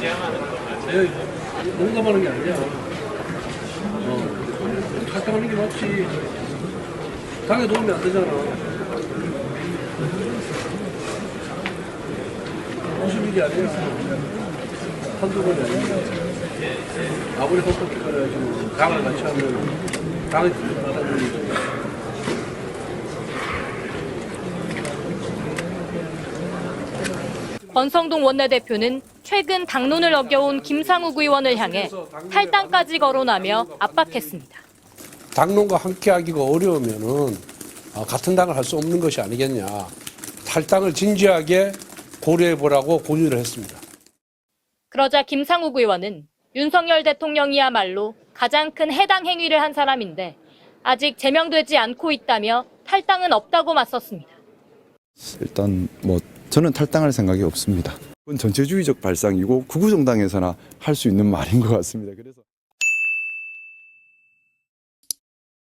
내 농담하는 게 아니야. 어. 탈당하는 게 맞지. 당에 도움이 안 되잖아. 무슨 일이 아니야. 한두 번이 아니야. 아무리 헛헛거려가지고 당을 같이 하면 당이 들어가는 일이지. 권성동 원내대표는 최근 당론을 어겨온 김상욱 의원을 향해 탈당까지 거론하며 압박했습니다. 당론과 함께하기가 어려우면은 아, 같은 당을 할 수 없는 것이 아니겠냐. 탈당을 진지하게 고려해 보라고 권유를 했습니다. 그러자 김상욱 의원은 윤석열 대통령이야말로 가장 큰 해당 행위를 한 사람인데 아직 제명되지 않고 있다며 탈당은 없다고 맞섰습니다. 일단 뭐 저는 탈당할 생각이 없습니다. 전체주의적 발상이고 구구정당에서나 할 수 있는 말인 것 같습니다. 그래서